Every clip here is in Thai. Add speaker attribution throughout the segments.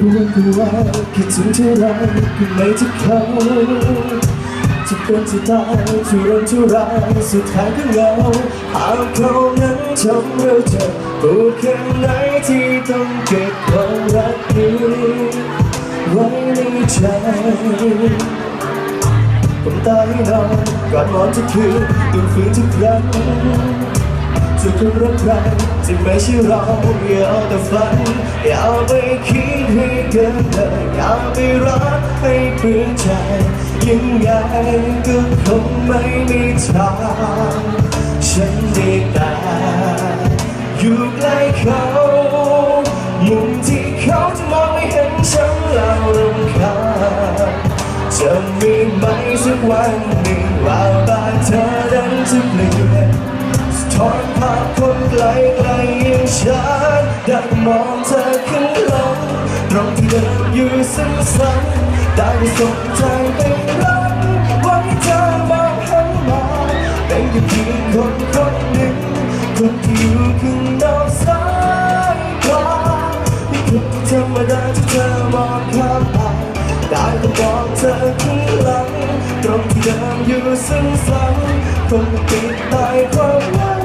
Speaker 1: รู้กัว่าคิดถึงเท่าไรก็ไม่ที่เขาจะเป็นจะตายจะรื่องที่ร้ายสุดท้ายก็เหงาหากเขานั้นทำเราเจ็บปวดแค่ไหนที่ต้องเก็บความรักนี้ไว้ในใจผมตายหนอนก่อนนอนทุกคืนตื่นฟื้นทุกครั้งจะคนรักใครที่ไม่ใช่เราอย่าเอาแต่ฝันอย่าไปคิดให้เกินเลยอย่าไปรักให้เพื่อใจ ยังไงก็คงไม่มีทางฉันได้แต่อยู่ใกล้เขามุมที่เขาจะมองไม่เห็นฉันแล้วรำคาญจะมีไหมสักวันหนึ่งว่าตาเธอนั้นจะเปลี่ยนสะท้อนภาพคนไกลไกลอย่างฉันได้มองเธอ เดินอยู่ซ้ำๆได้สนใจไปรักหวังให้เธอมองหันมาเป็นแค่เพียงคนคนหนึ่งคนที่อยู่ข้างนอกสายตานี่คือธรรมดาที่เธอมองข้ามไปได้แต่มองเธอข้างหลังตรงที่เดิมอยู่ซ้ำๆคงปิดตายความหวัง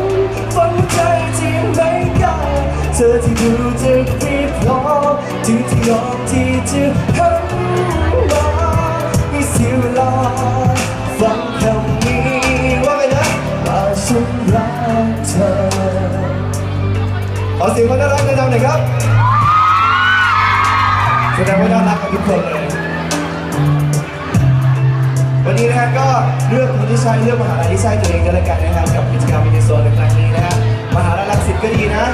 Speaker 1: ฝังใจที่ไม่กลเธอที่ดูจะรีบพอ ที่ที่ยอมที่จะหันมาไม่เสียเวลาฟังคำนี้ว่าไงนะว่าฉันรักเธอขอเสียงคนน่ารักดังหน่อยครับแสดงว่าน่ารักกับทุกคนเลย วันนี้นะฮะก็เลือกคนที่ใช่เลือกมหาลัยที่ใช่ตัวเองก็แล้วกันนะครับกับกิจกรรมมินิโซนในครั้งนี้นะฮะมหาลัยรังสิตก็ดีนะ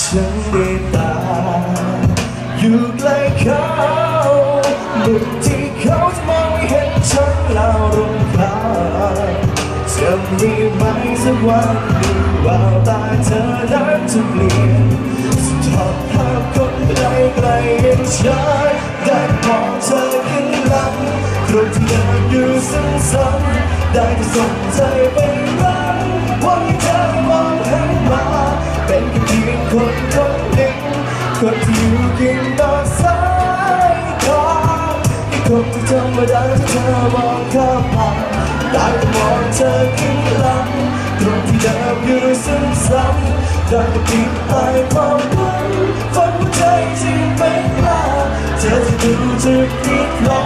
Speaker 1: ฉันได้ตา อยู่ใกล้เขามุมที่เขาจะมองไม่เห็นฉันแล้วรำคาญจะมีไหมสักวันหนึ่งแววตาเธอนั้นจะเปลี่ยนสุดทอดภาพคนไกลไกลๆอย่างฉันได้มองเธอข้างหลังตรงที่เดินอยู่ซ้ำๆได้แต่สนใจไป คนที่อยู่เคียงต่อสายตาที่คงจะธรรมดาที่เธอมองข้ามผ่านได้แต่มองเธอขึ้นหลังตรงที่เดิมอยู่ซ้ำๆได้แต่ปิดตายความฝันฝันหัวใจที่ไม่กล้าเธอจะดูจะคิดรอค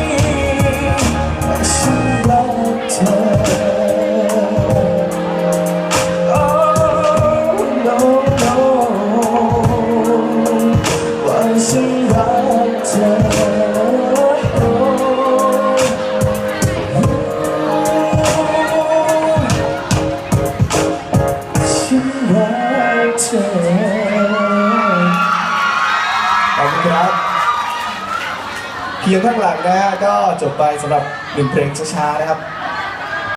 Speaker 1: คุณครับ เพียงข้างหลังนะฮะก็จบไปสำหรับหนึ่งเพลงช้าๆนะครับ